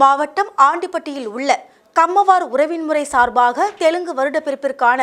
மாவட்டம் ஆண்டிப்பட்டியில் உள்ள கம்மவார் உறவின் முறை சார்பாக தெலுங்கு வருடப்பிறப்பிற்கான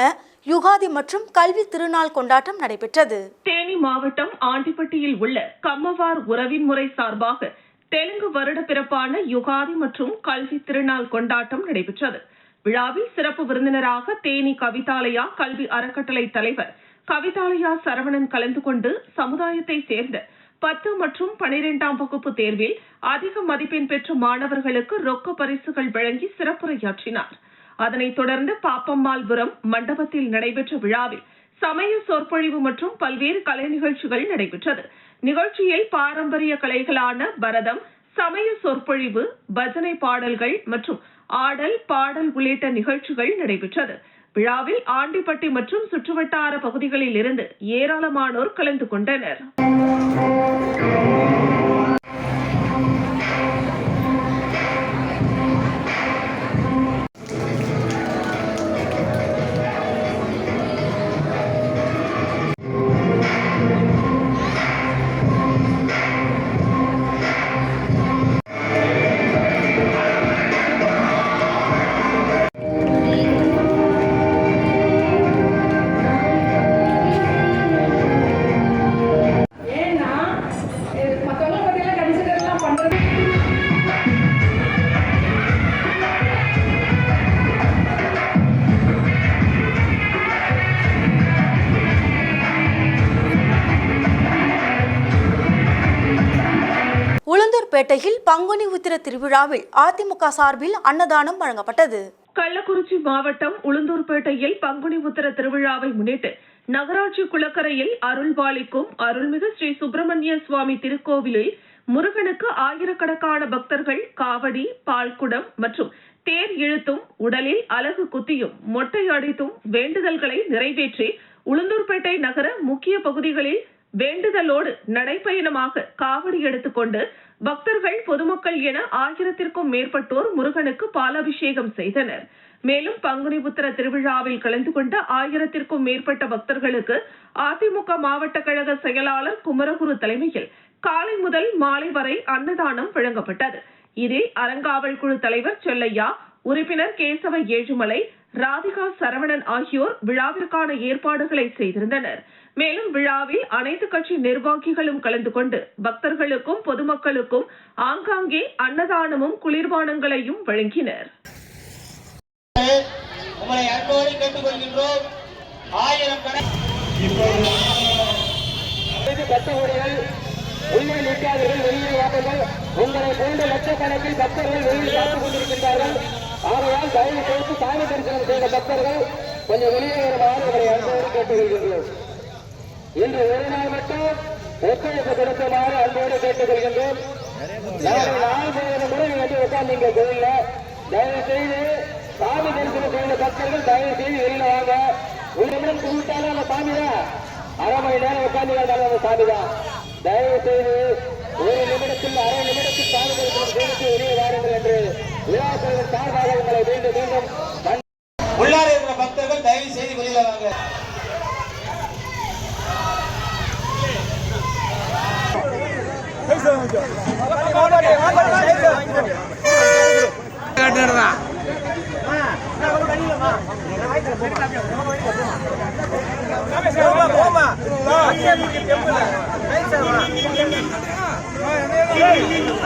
யுகாதி மற்றும் கல்வி திருநாள் கொண்டாட்டம் நடைபெற்றது. தேனி மாவட்டம் ஆண்டிப்பட்டியில் உள்ள கம்மவார் உறவின் முறை சார்பாக தெலுங்கு வருட பிறப்பான யுகாதி மற்றும் கல்வி திருநாள் கொண்டாட்டம் நடைபெற்றது. விழாவில் சிறப்பு விருந்தினராக தேனி கவிதாலயா கல்வி அறக்கட்டளை தலைவர் கவிதாலயா சரவணன் கலந்து கொண்டு சமுதாயத்தை சேர்ந்த பத்து மற்றும் பனிரெண்டாம் வகுப்பு தேர்வில் அதிக மதிப்பெண் பெற்ற மாணவர்களுக்கு ரொக்க பரிசுகள் வழங்கி சிறப்புரையாற்றினார். அதனைத் தொடர்ந்து பாப்பம்மாள்புரம் மண்டபத்தில் நடைபெற்ற விழாவில் சமய சொற்பொழிவு மற்றும் பல்வேறு கலை நிகழ்ச்சிகள் நடைபெற்றது. நிகழ்ச்சியில் பாரம்பரிய கலைகளான பரதம் சமய சொற்பொழிவு பஜனை பாடல்கள் மற்றும் ஆடல் பாடல் உள்ளிட்ட நிகழ்ச்சிகள் நடைபெற்றது. விழாவில் ஆண்டிப்பட்டி மற்றும் சுற்றுவட்டார பகுதிகளில் இருந்து ஏராளமானோர் கலந்து கொண்டனர். Música உளுந்தூர்பேட்டையில் பங்குனி உத்திர திருவிழாவில் அதிமுக சார்பில் அன்னதானம் வழங்கப்பட்டது. கள்ளக்குறிச்சி மாவட்டம் உளுந்தூர்பேட்டையில் பங்குனி உத்திர திருவிழாவை முன்னிட்டு நகராட்சி குளக்கரையில் அருள்பாலிக்கும் அருள்மிகு ஸ்ரீ சுப்பிரமணிய சுவாமி திருக்கோவிலில் முருகனுக்கு ஆயிரக்கணக்கான பக்தர்கள் காவடி பால்குடம் மற்றும் தேர் இழுத்தும் உடலில் அலகு குத்தியும் மொட்டை அடித்தும் வேண்டுதல்களை நிறைவேற்றி உளுந்தூர்பேட்டை நகர முக்கிய பகுதிகளில் வேண்டுதலோடு நடைப்பயணமாக காவடி எடுத்துக்கொண்டு பக்தர்கள் பொதுமக்கள் என ஆயிரத்திற்கும் மேற்பட்டோர் முருகனுக்கு பாலாபிஷேகம் செய்தனர். மேலும் பங்குனி உத்திர திருவிழாவில் கலந்து கொண்ட ஆயிரத்திற்கும் மேற்பட்ட பக்தர்களுக்கு அதிமுக மாவட்ட கழக செயலாளர் குமரகுரு தலைமையில் காலை முதல் மாலை வரை அன்னதானம் வழங்கப்பட்டது. இதில் அலங்காவல் குழு தலைவர் செல்லையா உறுப்பினர் கேசவ ஏழுமலை ராதிகா சரவணன் ஆகியோர் விழாவிற்கான ஏற்பாடுகளை செய்திருந்தனர். மேலும் விழாவில் அனைத்து கட்சி நிர்வாகிகளும் கலந்து கொண்டு பக்தர்களுக்கும் பொதுமக்களுக்கும் ஆங்காங்கே அன்னதானமும் குளிர்பானங்களையும் வழங்கினர். உங்களை அன்போடு கேட்டுக்கொள்கின்றோம். ஆயிரம் கட்டவர்கள் உள்ளே நிற்காதீர்கள் வெளியே வாருங்கள் உங்களை போன்ற லட்சக்கணக்கில் பக்தர்கள் வெளியில் காத்துக் கொண்டிருக்கின்றார்கள். ஆகையால் தயவு செய்து சாமி தரிசனம் செய்த பக்தர்கள் கொஞ்சம் வெளியே வருமாறு உங்களை அன்போடு கேட்டுக்கொள்கின்றோம். இன்று ஒரு நாள் மட்டும் ஒத்துழைப்பு கொடுக்குமாறு அன்போடு கேட்டுக்கொள்கின்றோம். நாளை நாள் முழுவதும் கூட நீங்க வந்து உட்கார்ந்தீங்க கோயில்ல. தயவு செய்து சாமி தரிசனம் செய்த பக்தர்கள் தயவு செய்து வெளியில வாங்க. ஒரு நிமிடம் கும்பிட்டாலும் அந்த சாமி தான் அரை மணி நேரம் உட்கார்ந்து அந்த சாமி தான் தயவு செய்து ஒரு நிமிடத்தில் அரை நிமிடத்தில் சாமி தரிசனம் செய்து வெளியே வாருங்கள் என்று விழாக்களின் சார்பாக உங்களை மீண்டும் மீண்டும் உள்ளார இருக்கிற பக்தர்கள் தயவு செய்து வெளியில வாங்க.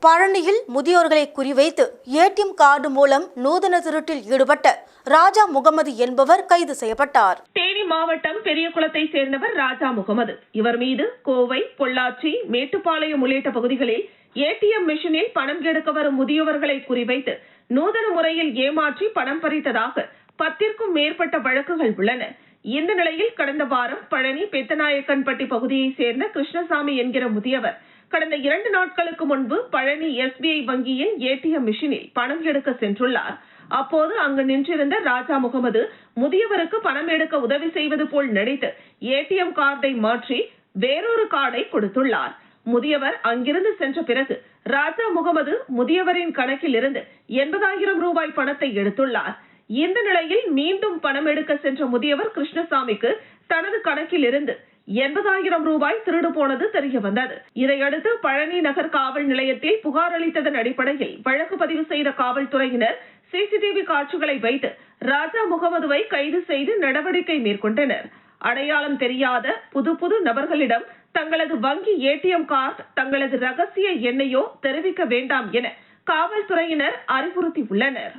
பழனியில் முதியோர்களை குறிவைத்து ஏடிஎம் கார்டு மூலம் நூதன திருட்டில் ஈடுபட்ட ராஜா முகமது என்பவர் கைது செய்யப்பட்டார். தேனி மாவட்டம் பெரியகுளத்தை சேர்ந்தவர் ராஜா முகமது. இவர் மீது கோவை பொள்ளாச்சி மேட்டுப்பாளையம் உள்ளிட்ட பகுதிகளில் ஏடிஎம் மிஷினில் பணம் எடுக்க வரும் முதியவர்களை குறிவைத்து நூதன முறையில் ஏமாற்றி பணம் பறித்ததாக பத்திற்கும் மேற்பட்ட வழக்குகள் உள்ளன. இந்த நிலையில் கடந்த வாரம் பழனி பெத்தநாயக்கன்பட்டி பகுதியைச் சேர்ந்த கிருஷ்ணசாமி என்கிற முதியவர் கடந்த இரண்டு நாட்களுக்கு முன்பு பழனி எஸ்பிஐ வங்கியின் ஏடிஎம் மிஷினில் பணம் எடுக்க சென்றுள்ளார். அப்போது அங்கு நின்றிருந்த ராஜா முகமது முதியவருக்கு பணம் எடுக்க உதவி செய்வது போல் நடித்து ஏடிஎம் கார்டை மாற்றி வேறொரு கார்டை கொடுத்துள்ளார். முதியவர் அங்கிருந்து சென்ற பிறகு ராஜா முகமது முதியவரின் கணக்கில் இருந்து எண்பதாயிரம் ரூபாய் பணத்தை எடுத்துள்ளார். இந்த நிலையில் மீண்டும் பணம் எடுக்க சென்ற முதியவர் கிருஷ்ணசாமிக்கு தனது கணக்கில் இருந்து எண்பதாயிரம் ரூபாய் திருடு போனது தெரிய வந்தது. இதையடுத்து பழனி நகர் காவல் நிலையத்தில் புகார் அளித்ததன் அடிப்படையில் வழக்கு பதிவு செய்த காவல்துறையினர் சிசிடிவி காட்சிகளை வைத்து ராஜா முகமதுவை கைது செய்து நடவடிக்கை மேற்கொண்டனர். அடையாளம் தெரியாத புது புது நபர்களிடம் தங்களது வங்கி ஏடிஎம் கார்டு தங்களது ரகசிய எண்ணையோ தெரிவிக்க வேண்டாம் என காவல்துறையினர் அறிவுறுத்தியுள்ளனர்.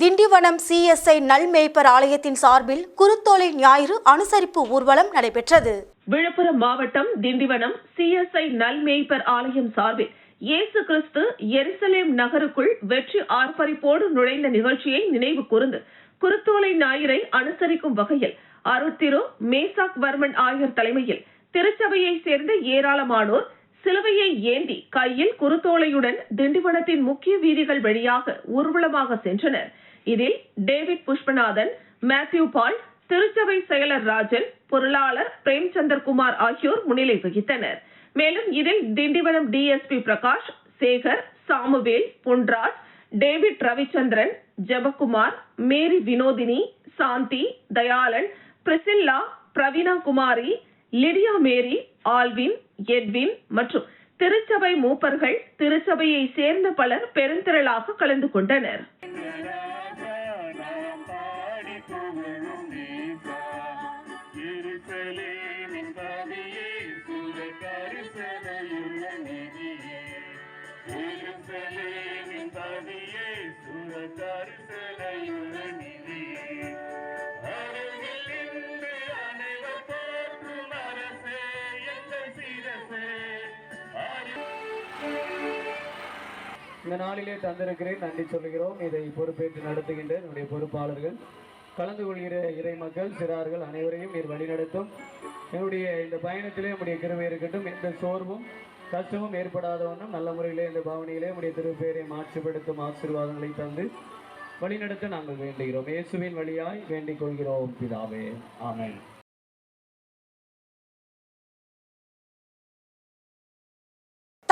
திண்டிவனம் சிஎஸ்ஐ நல்மேய்ப்பர் ஆலயத்தின் சார்பில் குருத்தோலை ஞாயிறு அனுசரிப்பு ஊர்வலம் நடைபெற்றது. விழுப்புரம் மாவட்டம் திண்டிவனம் சிஎஸ்ஐ நல்மேய்ப்பர் ஆலயம் சார்பில் இயேசு கிறிஸ்து எருசலேம் நகருக்குள் வெற்றி ஆர்ப்பரிப்போடு நுழைந்த நிகழ்ச்சியை நினைவு கூர்ந்து குருத்தோலை ஞாயிறை அனுசரிக்கும் வகையில் அருத்திரு மேசாக் வர்மன் ஆயர் தலைமையில் திருச்சபையைச் சேர்ந்த ஏராளமானோர் சிலுவையை ஏந்தி கையில் குருத்தோலையுடன் திண்டிவனத்தின் முக்கிய வீதிகள் வழியாக ஊர்வலமாக சென்றனர். இதில் டேவிட் புஷ்பநாதன் மேத்யூ பால் திருச்சபை செயலர் ராஜன் பொருளாளர் பிரேம்சந்தர் குமார் ஆகியோர் முன்னிலை வகித்தனர். மேலும் இதில் Tindivanam DSP Prakash Sekar Samuel Ponraj David Ravichandran Jebakumar Mary Vinodhini Shanthi Dayalan Priscilla Praveena Kumari Lydia Mary Alwin Edwin மற்றும் திருச்சபை மூப்பர்கள் திருச்சபையை சேர்ந்த பலர் பெருந்திரளாக கலந்து கொண்டனர். இந்த நாளிலே தந்திருக்கிறேன். நன்றி சொல்கிறோம் இதை பொறுப்பேற்று நடத்துகின்ற என்னுடைய பொறுப்பாளர்கள். கலந்து கொள்கிற இறை மக்கள் சிறார்கள் அனைவரையும் நீர் வழிநடத்தும். என்னுடைய இந்த பயணத்திலே உடைய கிருபை இருக்கட்டும். எந்த சோர்வும் கஷ்டமும் ஏற்படாதவண்ணம் நல்ல முறையிலே இந்த பாவனையிலே உடைய திருப்பெயரை மாற்றுப்படுத்தும் ஆசீர்வாதங்களை தந்து வழிநடத்த நாங்கள் வேண்டுகிறோம். இயேசுவின் வழியாய் வேண்டிக் கொள்கிறோம் பிதாவே. ஆமென்.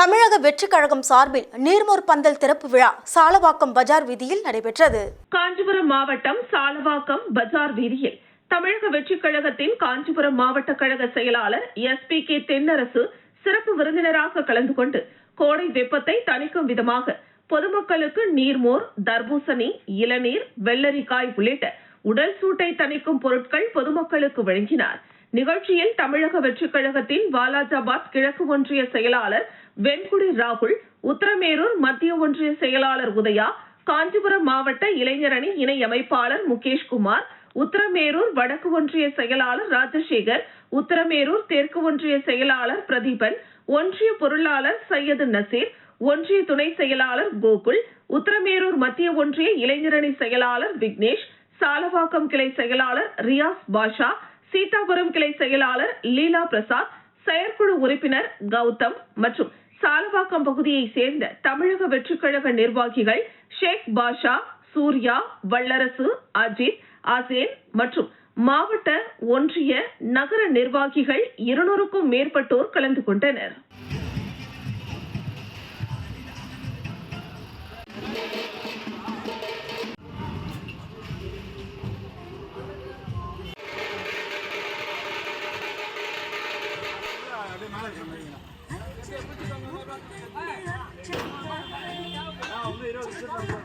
தமிழக வெற்றி கழகம் சார்பில் நீர்மோர் பந்தல் திறப்பு விழா சாலவாக்கம் பஜார் வீதியில் நடைபெற்றது. காஞ்சிபுரம் மாவட்டம் சாலவாக்கம் பஜார் வீதியில் தமிழக வெற்றி கழகத்தின் காஞ்சிபுரம் மாவட்ட கழக செயலாளர் எஸ் பி கே தென்னரசு சிறப்பு விருந்தினராக கலந்து கொண்டு கோடை வெப்பத்தை தணிக்கும் விதமாக பொதுமக்களுக்கு நீர்மோர் தர்பூசணி இளநீர் வெள்ளரிக்காய் உள்ளிட்ட உடல் சூட்டை தணிக்கும் பொருட்கள் பொதுமக்களுக்கு வழங்கினார். நிகழ்ச்சியில் தமிழக வெற்றிக் கழகத்தின் வாலாஜாபாத் கிழக்கு ஒன்றிய செயலாளர் வெண்குடி ராகுல் உத்தரமேரூர் மத்திய ஒன்றிய செயலாளர் உதயா காஞ்சிபுரம் மாவட்ட இளைஞரணி இணை அமைப்பாளர் முகேஷ்குமார் உத்தரமேரூர் வடக்கு ஒன்றிய செயலாளர் ராஜசேகர் உத்தரமேரூர் தெற்கு ஒன்றிய செயலாளர் பிரதீபன் ஒன்றிய பொருளாளர் சையது நசீர் ஒன்றிய துணை செயலாளர் கோகுல் உத்தரமேரூர் மத்திய ஒன்றிய இளைஞரணி செயலாளர் விக்னேஷ் சாலவாக்கம் கிளை செயலாளர் ரியாஸ் பாஷா சீதாபுரம் கிளை செயலாளர் லீலா பிரசாத் செயற்குழு உறுப்பினர் கௌதம் மற்றும் சாலவாக்கம் பகுதியைச் சேர்ந்த தமிழக வெற்றுக்கழக நிர்வாகிகள் ஷேக் பாஷா சூர்யா வல்லரசு அஜித் அசேன் மற்றும் மாவட்ட ஒன்றிய நகர நிர்வாகிகள் இருநூறுக்கும் மேற்பட்டோர் கலந்து கொண்டனர் Thank you. 哎，这，那我们也让你吃点。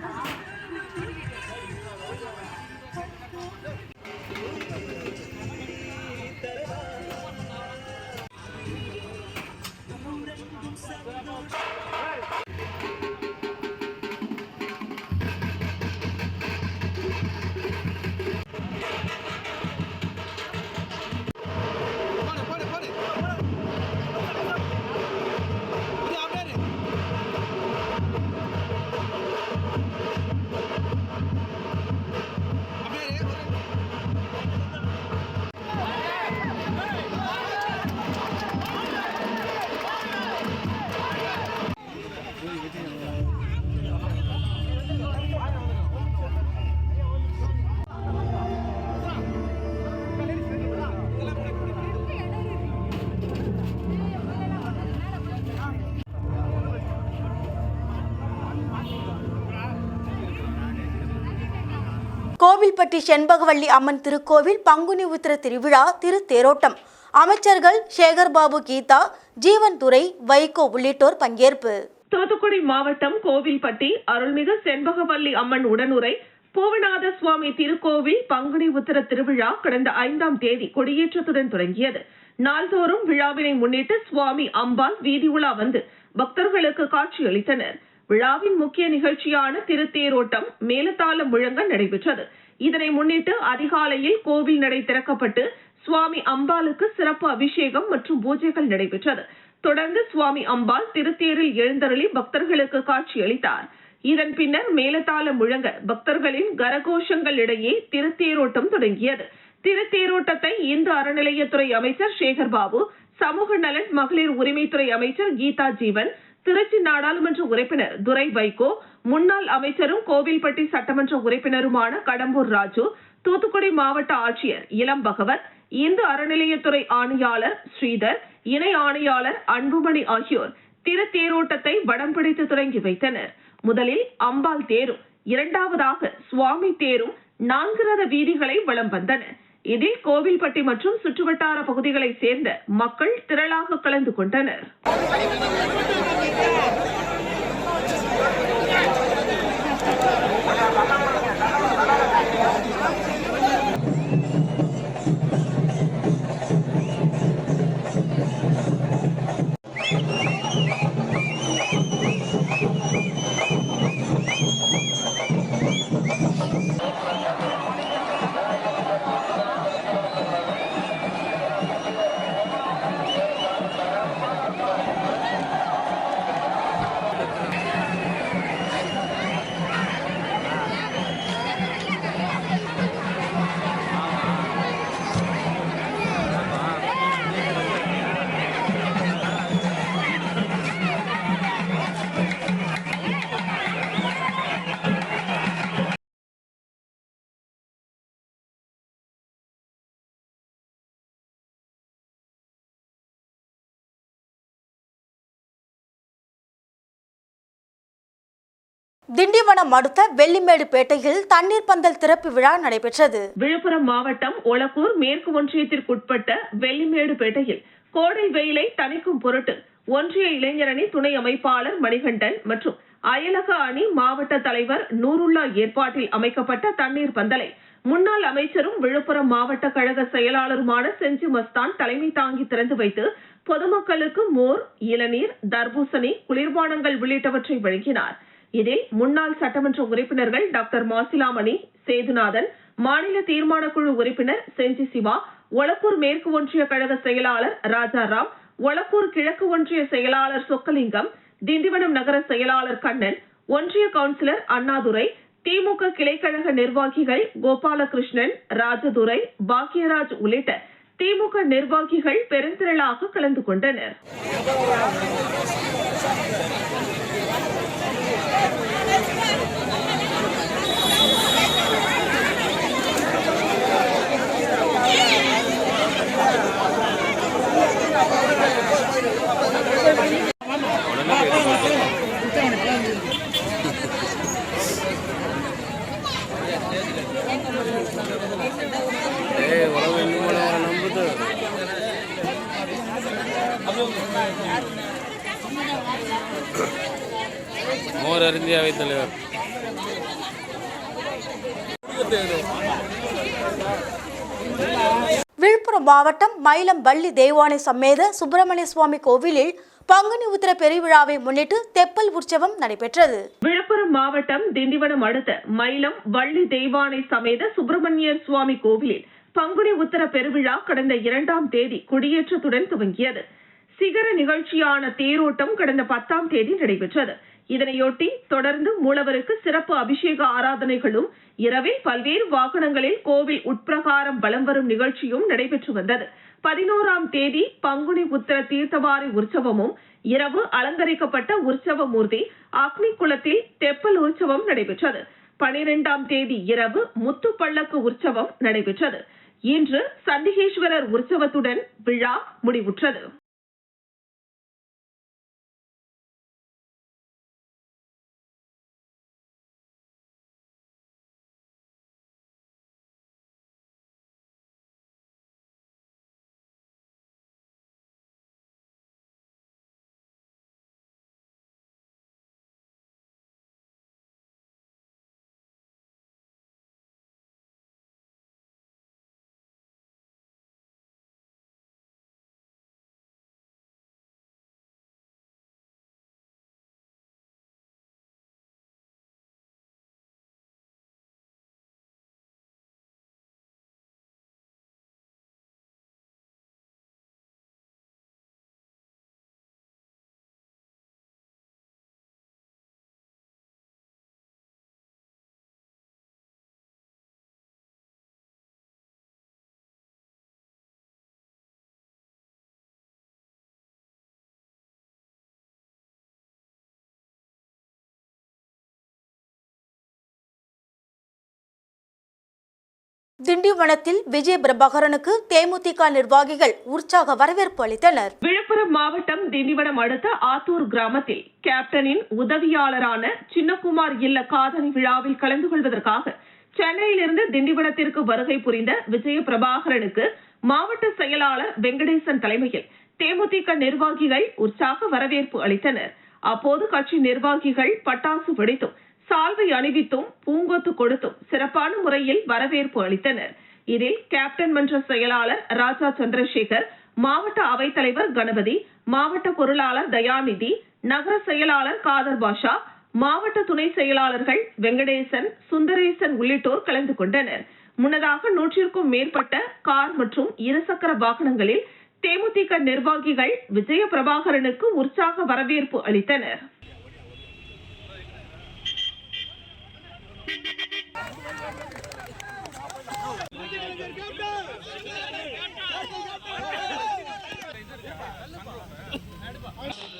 கோவில்பட்டி செண்பகவல்லி அம்மன் திருக்கோவில் பங்குனி உத்திர திருவிழா திருத்தேரோட்டம். அமைச்சர்கள் சேகர்பாபு கீதா ஜீவன் துரை வைகோ உள்ளிட்டோர் பங்கேற்பு. தூத்துக்குடி மாவட்டம் கோவில்பட்டி அருள்மிகு செண்பகவல்லி அம்மன் உடனுரை பூவநாத சுவாமி திருக்கோவில் பங்குனி உத்திர திருவிழா கடந்த ஐந்தாம் தேதி கொடியேற்றத்துடன் தொடங்கியது. நாள்தோறும் விழாவினை முன்னிட்டு சுவாமி அம்பாள் வீதி உலா வந்து பக்தர்களுக்கு காட்சியளித்தனர். விழாவின் முக்கிய நிகழ்ச்சியான திருத்தேரோட்டம் மேலத்தாளம் முழங்க நடைபெற்றது. இதனை முன்னிட்டு அதிகாலையில் கோவில் நடை திறக்கப்பட்டு சுவாமி அம்பாளுக்கு சிறப்பு அபிஷேகம் மற்றும் பூஜைகள் நடைபெற்றது. தொடர்ந்து சுவாமி அம்பாள் திருத்தேரில் எழுந்தருளி பக்தர்களுக்கு காட்சியளித்தார். இதன் பின்னர் மேலதாளம் முழங்க பக்தர்களின் கரகோஷங்கள் இடையே திருத்தேரோட்டம் தொடங்கியது. திருத்தேரோட்டத்தை இந்து அறநிலையத்துறை அமைச்சர் சேகர் பாபு சமூக நலன் மகளிர் உரிமைத்துறை அமைச்சர் கீதா ஜீவன் திருச்சி நாடாளுமன்ற உறுப்பினர் துரை வைகோ முன்னாள் அமைச்சரும் கோவில்பட்டி சட்டமன்ற உறுப்பினருமான கடம்பூர் ராஜு தூத்துக்குடி மாவட்ட ஆட்சியர் இளம் பகவத் இந்து அறநிலையத்துறை ஆணையாளர் ஸ்ரீதர் இணை ஆணையாளர் அன்புமணி ஆகியோர் திருத்தேரோட்டத்தை வடம் பிடித்து தொடங்கி வைத்தனர். முதலில் அம்பாள் தேரும் இரண்டாவதாக சுவாமி தேரும் நான்கு ரத வீதிகளை வலம் வந்தன இதில் கோவில்பட்டி மற்றும் சுற்றுவட்டார பகுதிகளைச் சேர்ந்த மக்கள் திரளாக கலந்து கொண்டனர். திண்டிவனம் அடுத்த வெள்ளிமேடு பேட்டையில் தண்ணீர் பந்தல் திறப்பு விழா நடைபெற்றது. விழுப்புரம் மாவட்டம் ஒலக்கூர் மேற்கு ஒன்றியத்திற்குட்பட்ட வெள்ளிமேடு பேட்டையில் கோடை வெயிலை தணிக்கும் பொருட்டு ஒன்றிய இளைஞரணி துணை அமைப்பாளர் மணிகண்டன் மற்றும் அயலக அணி மாவட்ட தலைவர் நூருல்லா ஏற்பாட்டில் அமைக்கப்பட்ட தண்ணீர் பந்தலை முன்னாள் அமைச்சரும் விழுப்புரம் மாவட்ட கழக செயலாளருமான செஞ்சு மஸ்தான் தலைமை தாங்கி திறந்து வைத்து பொதுமக்களுக்கு மோர் இளநீர் தர்பூசணி குளிர்பானங்கள் உள்ளிட்டவற்றை வழங்கினார். இதில் முன்னாள் சட்டமன்ற உறுப்பினர்கள் டாக்டர் மாசிலாமணி சேதுநாதன் மாநில தீர்மான குழு உறுப்பினர் செஞ்சி சிவா ஒலப்பூர் மேற்கு ஒன்றிய கழக செயலாளர் ராஜாராம் ஒலப்பூர் கிழக்கு ஒன்றிய செயலாளர் சொக்கலிங்கம் திண்டிவனம் நகர செயலாளர் கண்ணன் ஒன்றிய கவுன்சிலர் அண்ணாதுரை திமுக கிளைக்கழக நிர்வாகிகள் கோபாலகிருஷ்ணன் ராஜதுரை பாக்யராஜ் உள்ளிட்ட திமுக நிர்வாகிகள் பெருந்திரளாக கலந்து கொண்டனர். Yeah. மயிலம் வள்ளி தெய்வானை சம்மேத சுப்பிரமணிய சுவாமி கோவிலில் பங்குனி உத்திர பெருவிழாவை முன்னிட்டு தெப்பல் உற்சவம் நடைபெற்றது. விழுப்புரம் மாவட்டம் திண்டிவனம் அடுத்த மயிலம் வள்ளி தெய்வானை சமேத சுப்பிரமணியர் சுவாமி கோவிலில் பங்குனி உத்தர பெருவிழா கடந்த இரண்டாம் தேதி கொடியேற்றத்துடன் துவங்கியது. சிகர நிகழ்ச்சியான தேரோட்டம் கடந்த பத்தாம் தேதி நடைபெற்றது. இதனையொட்டி தொடர்ந்து மூலவருக்கு சிறப்பு அபிஷேக ஆராதனைகளும் இரவில் பல்வேறு வாகனங்களில் கோவில் உட்பிரகாரம் வலம் வரும் நிகழ்ச்சியும் நடைபெற்று வந்தது. பதினோராம் தேதி பங்குனி உத்திர தீர்த்தவாரி உற்சவமும் இரவு அலங்கரிக்கப்பட்ட உற்சவ மூர்த்தி அக்னி குளத்தில் தெப்பல் உற்சவம் நடைபெற்றது. பனிரெண்டாம் தேதி இரவு முத்து பள்ளக்கு உற்சவம் நடைபெற்றது. இன்று சண்டிகேஸ்வரர் உற்சவத்துடன் விழா முடிவுற்றது. திண்டிவனத்தில் விஜய பிரபாகரனுக்கு தேமுதிக நிர்வாகிகள் உற்சாக வரவேற்பு அளித்தனர். விழுப்புரம் மாவட்டம் திண்டிவனம் அடுத்த ஆத்தூர் கிராமத்தில் கேப்டனின் உதவியாளரான சின்னகுமார் இல்ல காதணி விழாவில் கலந்து கொள்வதற்காக சென்னையிலிருந்து திண்டிவனத்திற்கு வருகை புரிந்த விஜய பிரபாகரனுக்கு மாவட்ட செயலாளர் வெங்கடேசன் தலைமையில் தேமுதிக நிர்வாகிகள் உற்சாக வரவேற்பு அளித்தனர். அப்போது கட்சி நிர்வாகிகள் பட்டாசு வெடித்தும் சால்வை அணிவித்தும் பூங்கொத்து கொடுத்தும் சிறப்பான முறையில் வரவேற்பு அளித்தனர். இதில் கேப்டன் மன்ற செயலாளர் ராஜா சந்திரசேகர் மாவட்ட அவைத்தலைவர் கணபதி மாவட்ட பொருளாளர் தயாநிதி நகர செயலாளர் காதர் பாஷா மாவட்ட துணை செயலாளர்கள் வெங்கடேசன் சுந்தரேசன் உள்ளிட்டோர் கலந்து கொண்டனர். முன்னதாக நூற்றிற்கும் மேற்பட்ட கார் மற்றும் இருசக்கர வாகனங்களில் தேமுதிக நிர்வாகிகள் விஜய பிரபாகரனுக்கு உற்சாக வரவேற்பு அளித்தனர்.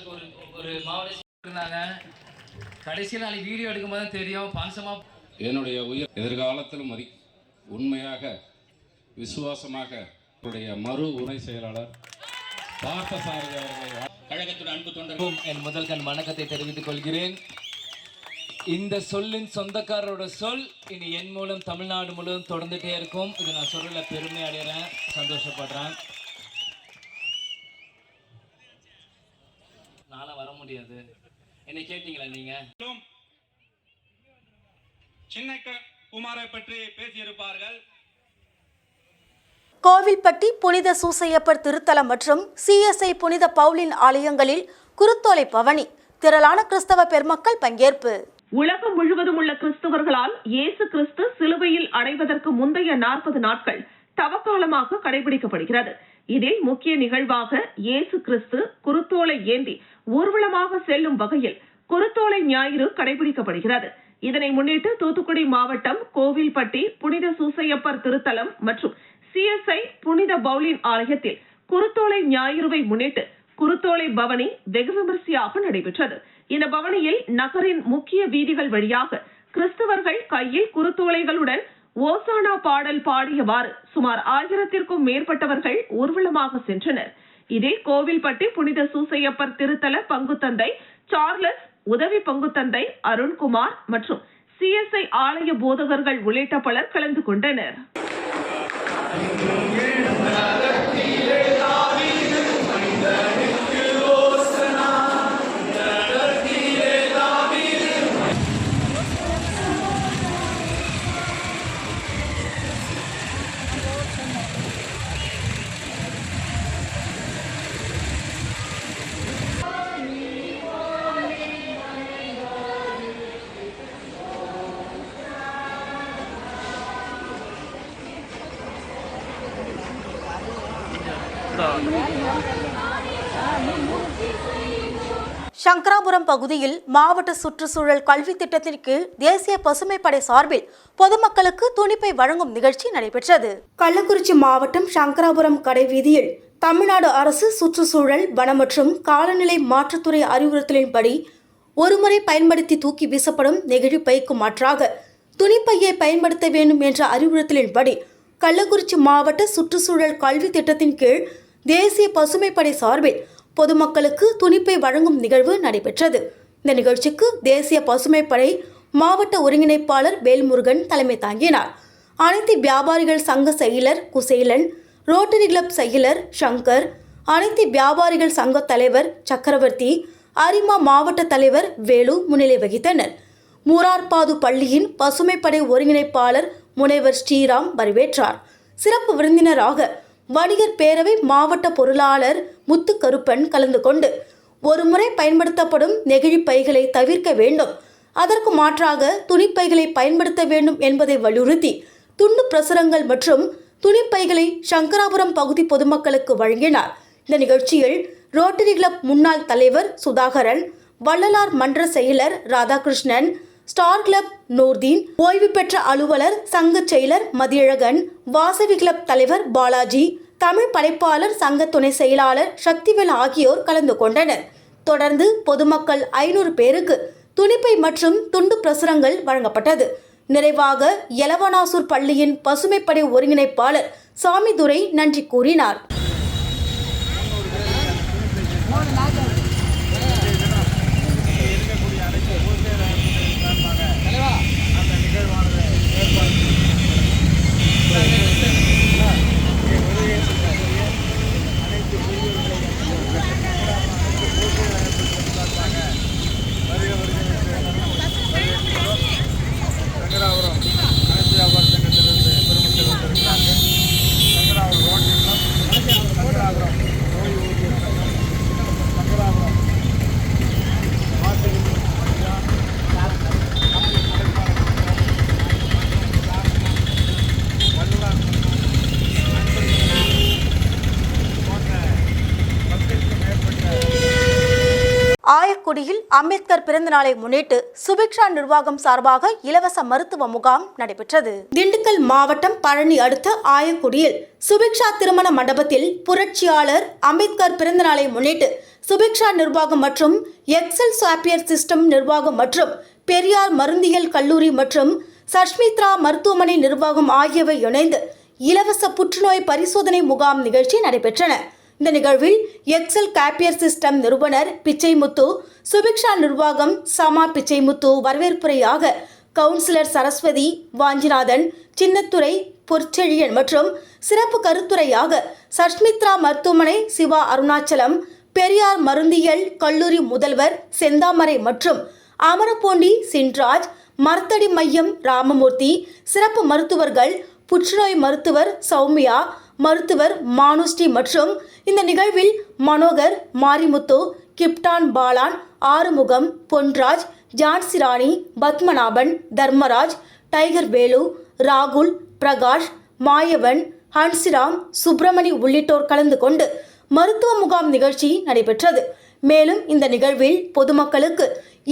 ஒரு ஒரு மாவட்ட இருந்தாங்க. கடைசியில் நாளைக்கு வீடியோ எடுக்கும்போது தான் தெரியும். பான்சமாக என்னுடைய உயிர் எதிர்காலத்திலும் மதி உண்மையாக விசுவாசமாக என்னுடைய மறு உரை செயலாளர் பார்த்தசாரதி அவர்களை கழகத்துடைய அன்பு தொண்டர்கள் என் முதல் கண் வணக்கத்தை தெரிவித்துக் கொள்கிறேன். இந்த சொல்லின் சொந்தக்காரரோட சொல் இனி என் மூலம் தமிழ்நாடு முழுவதும் தொடர்ந்துட்டே இருக்கும். இது நான் சொல்லல பெருமை அடைகிறேன் சந்தோஷப்படுறேன். நானும் வர முடியாது. என்னை கேட்டீங்களா நீங்க? சின்ன குமாரை பற்றி பேசியிருப்பார்கள். கோவில்பட்டி புனித சூசையப்பர் திருத்தலம் மற்றும் சிஎஸ்ஐ புனித பவுலின் ஆலயங்களில் குருத்தோலை பவனி திரளான கிறிஸ்தவ பெருமக்கள் பங்கேற்பு. உலகம் முழுவதும் உள்ள கிறிஸ்தவர்களால் இயேசு கிறிஸ்து சிலுவையில் அடைவதற்கு முந்தைய நாற்பது நாட்கள் தவக்காலமாக கடைபிடிக்கப்படுகிறது. இதில் முக்கிய நிகழ்வாக இயேசு கிறிஸ்து குருத்தோலை ஏந்தி ஊர்வலமாக செல்லும் வகையில் குருத்தோலை ஞாயிறு கடைபிடிக்கப்படுகிறது. இதனை முன்னிட்டு தூத்துக்குடி மாவட்டம் கோவில்பட்டி புனித சூசையப்பர் திருத்தலம் மற்றும் சிஎஸ்ஐ புனித பவுலின் ஆலயத்தில் குருத்தோலை ஞாயிறுவை முன்னிட்டு குருத்தோலை பவனி வெகு விமரிசையாக நடைபெற்றது. இந்த பவனியில் நகரின் முக்கிய வீதிகள் வழியாக கிறிஸ்தவர்கள் கையில் குருத்தோலைகளுடன் ஓசானா பாடல் பாடியவாறு சுமார் ஆயிரத்திற்கும் மேற்பட்டவர்கள் ஊர்வலமாக சென்றனர். இதில் கோவில்பட்டி புனித சூசையப்பர் திருத்தல பங்குத்தந்தை சார்லஸ் உதவி பங்குத்தந்தை அருண்குமார் மற்றும் சிஎஸ்ஐ ஆலய போதகர்கள் உள்ளிட்ட பலர் கலந்து கொண்டனர். சங்கராபுரம் பகுதியில் மாவட்ட சுற்றுச்சூழல் கல்வி திட்டத்தின் கீழ் தேசிய படை சார்பில் பொதுமக்களுக்கு துணிப்பை வழங்கும் நிகழ்ச்சி நடைபெற்றது. கள்ளக்குறிச்சி மாவட்டம் சங்கராபுரம் கடைவீதியில் தமிழ்நாடு அரசு சுற்றுச்சூழல் வன மற்றும் காலநிலை மாற்றத்துறை அறிவுறுத்தலின்படி ஒருமுறை பயன்படுத்தி தூக்கி வீசப்படும் நெகிழி பைக்கு மாற்றாக துணிப்பையை பயன்படுத்த வேண்டும் என்ற அறிவுறுத்தலின்படி கள்ளக்குறிச்சி மாவட்ட சுற்றுச்சூழல் கல்வி திட்டத்தின் கீழ் தேசிய பசுமைப்படை சார்பில் பொதுமக்களுக்கு துணிப்பை வழங்கும் நிகழ்வு நடைபெற்றது. இந்த நிகழ்ச்சிக்கு தேசிய பசுமைப்படை மாவட்ட ஒருங்கிணைப்பாளர் வேல்முருகன் தலைமை தாங்கினார். அனைத்து வியாபாரிகள் சங்க செயலர் குசேலன் ரோட்டரி கிளப் செயலர் சங்கர் அனைத்து வியாபாரிகள் சங்க தலைவர் சக்கரவர்த்தி அரிமா மாவட்ட தலைவர் வேலு முன்னிலை வகித்தனர். மூரார்பாது பள்ளியின் பசுமைப்படை ஒருங்கிணைப்பாளர் முனைவர் ஸ்ரீராம் வரவேற்றார். சிறப்பு விருந்தினராக வணிகர் பேரவை மாவட்ட பொருளாளர் முத்துக்கருப்பன் கலந்து கொண்டு ஒருமுறை பயன்படுத்தப்படும் நெகிழி பைகளை தவிர்க்க வேண்டும். அதற்கு மாற்றாக துணிப்பைகளை பயன்படுத்த வேண்டும் என்பதை வலியுறுத்தி துண்டு பிரசுரங்கள் மற்றும் துணிப்பைகளை சங்கராபுரம் பகுதி பொதுமக்களுக்கு வழங்கினார். இந்த நிகழ்ச்சியில் ரோட்டரி கிளப் முன்னாள் தலைவர் சுதாகரன் வள்ளலார் மன்ற செயலர் ராதாகிருஷ்ணன் ஸ்டார் கிளப் நூர்தீன் ஓய்வு பெற்ற அலுவலர் சங்க செயலர் மதியழகன் வாசவி கிளப் தலைவர் பாலாஜி தமிழ் படைப்பாளர் சங்க துணை செயலாளர் சக்திவேல் ஆகியோர் கலந்து கொண்டனர். தொடர்ந்து பொதுமக்கள் ஐநூறு பேருக்கு துணிப்பை மற்றும் துண்டு பிரசுரங்கள் வழங்கப்பட்டது. நிறைவாக எலவனாசூர் பள்ளியின் பசுமைப்படை ஒருங்கிணைப்பாளர் சாமிதுரை நன்றி கூறினார். அம்பேத்கர் பிறந்த நாளை முன்னிட்டு சுபிக்ஷா நிர்வாகம் சார்பாக இலவச மருத்துவ முகாம் நடைபெற்றது. திண்டுக்கல் மாவட்டம் பழனி அடுத்த ஆயக்குடியில் சுபிக்ஷா திருமண மண்டபத்தில் புரட்சியாளர் அம்பேத்கர் பிறந்த நாளை முன்னிட்டு சுபிக்ஷா நிர்வாகம் மற்றும் எக்ஸல் சாப்பியர் சிஸ்டம் நிர்வாகம் மற்றும் பெரியார் மருந்தியல் கல்லூரி மற்றும் சஷ்மித்ரா மருத்துவமனை நிர்வாகம் ஆகியவை இணைந்து இலவச புற்றுநோய் பரிசோதனை முகாம் நிகழ்ச்சி நடைபெற்றன. இந்த நிகழ்வில் எக்ஸல் காப்பியர் சிஸ்டம் நிறுவனர் பிச்சைமுத்து சுபிக்ஷா நிர்வாகம் சமா பிச்சைமுத்து வரவேற்புரையாக கவுன்சிலர் சரஸ்வதி வாஞ்சிநாதன் சின்னத்துறை பொற்செழியன் மற்றும் சிறப்பு கருத்துரையாக சஷ்மித்ரா மருத்துவமனை சிவா அருணாச்சலம் பெரியார் மருந்தியல் கல்லூரி முதல்வர் செந்தாமரை மற்றும் அமரப்போண்டி சின்ராஜ் மர்த்தடி மையம் ராமமூர்த்தி சிறப்பு மருத்துவர்கள் புற்றுநோய் மருத்துவர் சௌமியா மருத்துவர் மானுஸ்ரீ மற்றும் இந்த நிகழ்வில் மனோகர் மாரிமுத்து கிப்டான் பாலான் ஆறுமுகம் பொன்ராஜ் ஜான்சிராணி பத்மநாபன் தர்மராஜ் டைகர் வேலு ராகுல் பிரகாஷ் மாயவன் ஹன்சிராம் சுப்பிரமணி உள்ளிட்டோர் கலந்து கொண்டு மருத்துவ முகாம் நிகழ்ச்சி நடைபெற்றது. மேலும் இந்த நிகழ்வில் பொதுமக்களுக்கு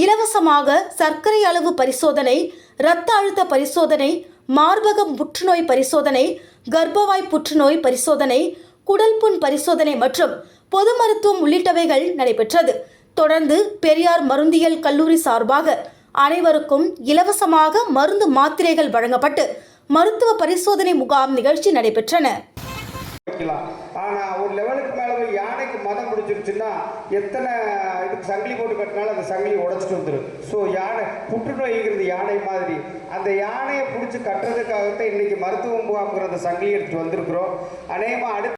இலவசமாக சர்க்கரை அளவு பரிசோதனை இரத்த அழுத்த பரிசோதனை மார்பக புற்றுநோய் பரிசோதனை கர்ப்பவாய் புற்றுநோய் பரிசோதனை குடல் புண் பரிசோதனை மற்றும் பொது மருத்துவம் உள்ளிட்டவைகள் நடைபெற்றது. தொடர்ந்து பெரியார் மருந்தியல் கல்லூரி சார்பாக அனைவருக்கும் இலவசமாக மருந்து மாத்திரைகள் வழங்கப்பட்டு மருத்துவ பரிசோதனை முகாம் நிகழ்ச்சி நடைபெற்றன. வைக்கலாம் ஆனால் ஒரு லெவலுக்கு மேலே போய் யானைக்கு மதம் பிடிச்சிருச்சுன்னா எத்தனை இதுக்கு சங்கிலி போட்டு கட்டினாலும் அந்த சங்கிலி உடச்சிட்டு வந்துடும் ஸோ யானை புற்றுநோய்ங்கிறது யானை மாதிரி அந்த யானையை பிடிச்சி கட்டுறதுக்காகத்தான் இன்னைக்கு மருத்துவ முகாம்ங்கிற அந்த சங்கிலி எடுத்துட்டு வந்திருக்கிறோம். அநேகமாக அடுத்த